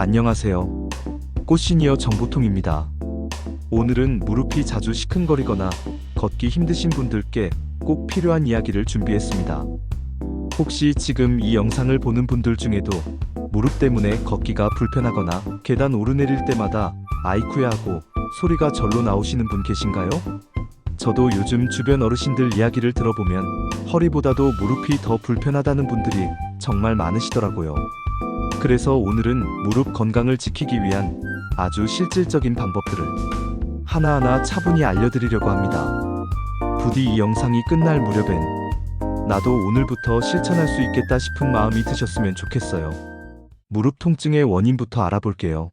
안녕하세요. 꽃시니어 정보통입니다. 오늘은 무릎이 자주 시큰거리거나 걷기 힘드신 분들께 꼭 필요한 이야기를 준비했습니다. 혹시 지금 이 영상을 보는 분들 중에도 무릎 때문에 걷기가 불편하거나 계단 오르내릴 때마다 아이쿠야 하고 소리가 절로 나오시는 분 계신가요? 저도 요즘 주변 어르신들 이야기를 들어보면 허리보다도 무릎이 더 불편하다는 분들이 정말 많으시더라고요. 그래서 오늘은 무릎 건강을 지키기 위한 아주 실질적인 방법들을 하나하나 차분히 알려드리려고 합니다. 부디 이 영상이 끝날 무렵엔 나도 오늘부터 실천할 수 있겠다 싶은 마음이 드셨으면 좋겠어요. 무릎 통증의 원인부터 알아볼게요.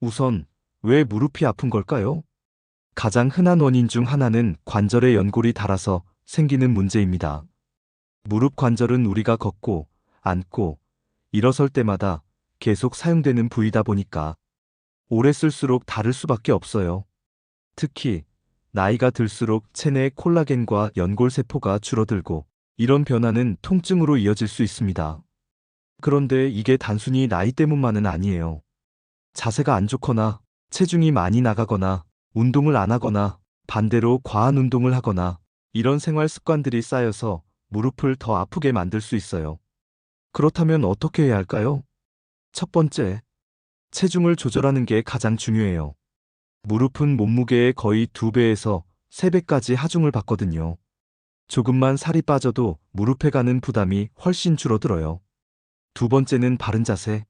우선, 왜 무릎이 아픈 걸까요? 가장 흔한 원인 중 하나는 관절의 연골이 닳아서 생기는 문제입니다. 무릎 관절은 우리가 걷고, 앉고, 일어설 때마다 계속 사용되는 부위다 보니까 오래 쓸수록 다를 수밖에 없어요. 특히 나이가 들수록 체내 콜라겐과 연골 세포가 줄어들고 이런 변화는 통증으로 이어질 수 있습니다. 그런데 이게 단순히 나이 때문만은 아니에요. 자세가 안 좋거나 체중이 많이 나가거나 운동을 안 하거나 반대로 과한 운동을 하거나 이런 생활 습관들이 쌓여서 무릎을 더 아프게 만들 수 있어요. 그렇다면 어떻게 해야 할까요? 첫 번째, 체중을 조절하는 게 가장 중요해요. 무릎은 몸무게의 거의 2배에서 3배까지 하중을 받거든요. 조금만 살이 빠져도 무릎에 가는 부담이 훨씬 줄어들어요. 두 번째는 바른 자세.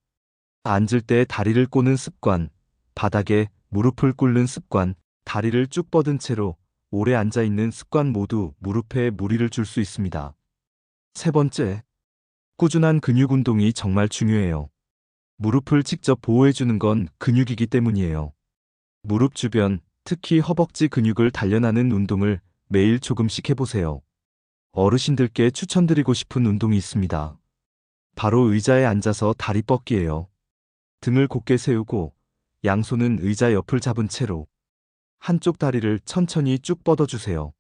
앉을 때 다리를 꼬는 습관, 바닥에 무릎을 꿇는 습관, 다리를 쭉 뻗은 채로 오래 앉아 있는 습관 모두 무릎에 무리를 줄 수 있습니다. 세 번째, 꾸준한 근육 운동이 정말 중요해요. 무릎을 직접 보호해주는 건 근육이기 때문이에요. 무릎 주변, 특히 허벅지 근육을 단련하는 운동을 매일 조금씩 해보세요. 어르신들께 추천드리고 싶은 운동이 있습니다. 바로 의자에 앉아서 다리 뻗기예요. 등을 곧게 세우고 양손은 의자 옆을 잡은 채로 한쪽 다리를 천천히 쭉 뻗어주세요.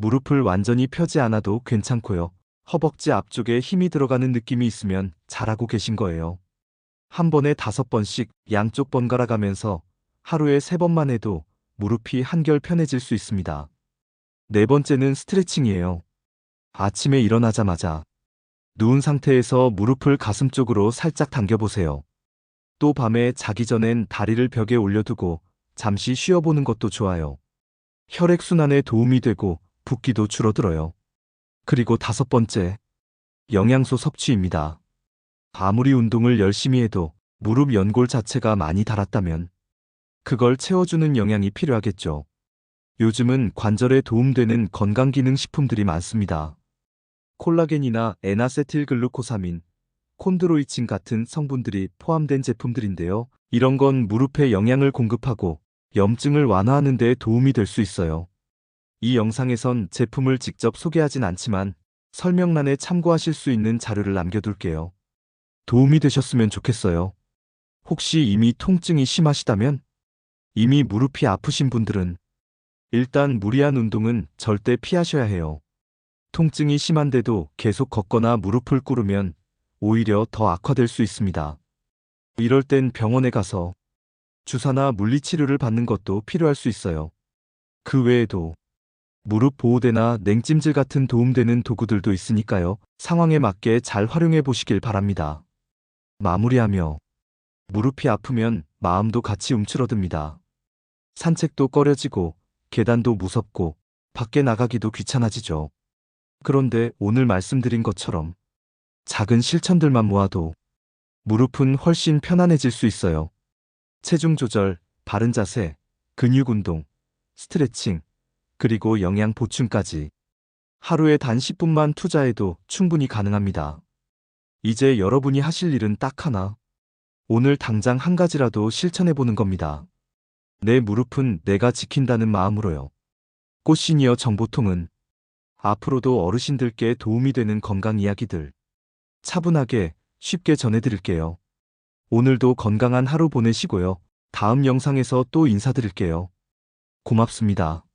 무릎을 완전히 펴지 않아도 괜찮고요. 허벅지 앞쪽에 힘이 들어가는 느낌이 있으면 잘하고 계신 거예요. 한 번에 다섯 번씩 양쪽 번갈아 가면서 하루에 세 번만 해도 무릎이 한결 편해질 수 있습니다. 네 번째는 스트레칭이에요. 아침에 일어나자마자 누운 상태에서 무릎을 가슴 쪽으로 살짝 당겨보세요. 또 밤에 자기 전엔 다리를 벽에 올려두고 잠시 쉬어보는 것도 좋아요. 혈액순환에 도움이 되고 붓기도 줄어들어요. 그리고 다섯 번째, 영양소 섭취입니다. 아무리 운동을 열심히 해도 무릎 연골 자체가 많이 닳았다면 그걸 채워주는 영양이 필요하겠죠. 요즘은 관절에 도움되는 건강기능식품들이 많습니다. 콜라겐이나 에나세틸글루코사민, 콘드로이친 같은 성분들이 포함된 제품들인데요. 이런 건 무릎에 영양을 공급하고 염증을 완화하는 데 도움이 될 수 있어요. 이 영상에선 제품을 직접 소개하진 않지만 설명란에 참고하실 수 있는 자료를 남겨둘게요. 도움이 되셨으면 좋겠어요. 혹시 이미 통증이 심하시다면? 이미 무릎이 아프신 분들은 일단 무리한 운동은 절대 피하셔야 해요. 통증이 심한데도 계속 걷거나 무릎을 꿇으면 오히려 더 악화될 수 있습니다. 이럴 땐 병원에 가서 주사나 물리치료를 받는 것도 필요할 수 있어요. 그 외에도 무릎 보호대나 냉찜질 같은 도움되는 도구들도 있으니까요. 상황에 맞게 잘 활용해 보시길 바랍니다. 마무리하며 무릎이 아프면 마음도 같이 움츠러듭니다. 산책도 꺼려지고 계단도 무섭고 밖에 나가기도 귀찮아지죠. 그런데 오늘 말씀드린 것처럼 작은 실천들만 모아도 무릎은 훨씬 편안해질 수 있어요. 체중 조절, 바른 자세, 근육 운동, 스트레칭, 그리고 영양 보충까지 하루에 단 10분만 투자해도 충분히 가능합니다. 이제 여러분이 하실 일은 딱 하나. 오늘 당장 한 가지라도 실천해 보는 겁니다. 내 무릎은 내가 지킨다는 마음으로요. 꽃시니어 정보통은 앞으로도 어르신들께 도움이 되는 건강 이야기들 차분하게 쉽게 전해드릴게요. 오늘도 건강한 하루 보내시고요. 다음 영상에서 또 인사드릴게요. 고맙습니다.